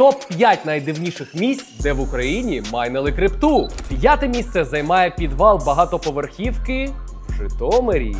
Топ-5 найдивніших місць, де в Україні майнили крипту. П'яте місце займає підвал багатоповерхівки в Житомирі.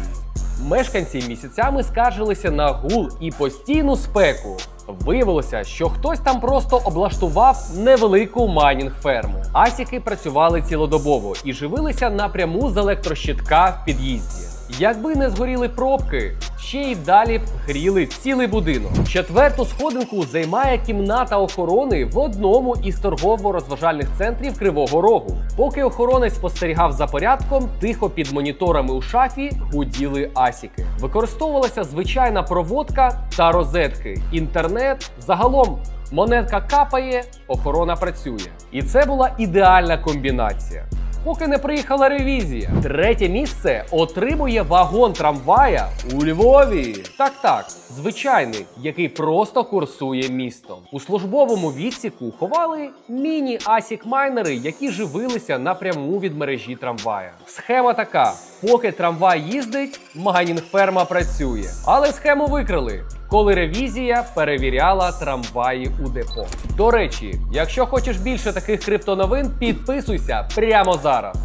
Мешканці місяцями скаржилися на гул і постійну спеку. Виявилося, що хтось там просто облаштував невелику майнінг-ферму. Асіки працювали цілодобово і живилися напряму з електрощитка в під'їзді. Якби не згоріли пробки, ще й далі гріли цілий будинок. Четверту сходинку займає кімната охорони в одному із торгово-розважальних центрів Кривого Рогу. Поки охоронець спостерігав за порядком, тихо під моніторами у шафі гуділи асіки. Використовувалася звичайна проводка та розетки. Інтернет загалом. Монетка капає, охорона працює. І це була ідеальна комбінація. Поки не приїхала ревізія. Третє місце отримує вагон трамвая у Львові. Так, так, звичайний, який просто курсує містом. У службовому відсіку ховали міні-асік-майнери, які живилися напряму від мережі трамвая. Схема така: поки трамвай їздить, майнінг-ферма працює. Але схему викрили. Коли ревізія перевіряла трамваї у депо. До речі, якщо хочеш більше таких криптоновин, підписуйся прямо зараз.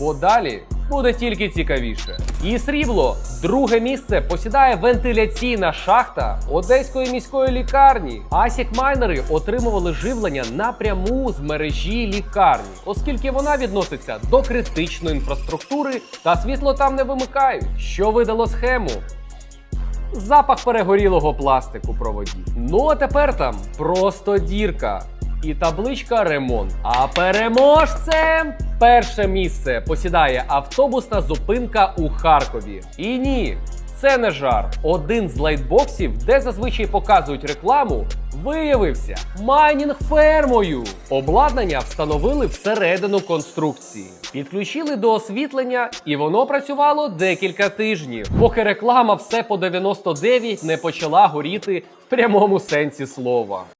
Бо далі буде тільки цікавіше. І срібло, друге місце посідає вентиляційна шахта Одеської міської лікарні. Асік майнери отримували живлення напряму з мережі лікарні, оскільки вона відноситься до критичної інфраструктури та світло там не вимикають, що видало схему. Запах перегорілого пластику проводів. Ну а тепер там просто дірка. І табличка ремонт. А переможцем перше місце посідає автобусна зупинка у Харкові. І ні, це не жарт. Один з лайтбоксів, де зазвичай показують рекламу, виявився майнінг-фермою. Обладнання встановили всередину конструкції, підключили до освітлення, і воно працювало декілька тижнів, поки реклама все по 99 не почала горіти в прямому сенсі слова.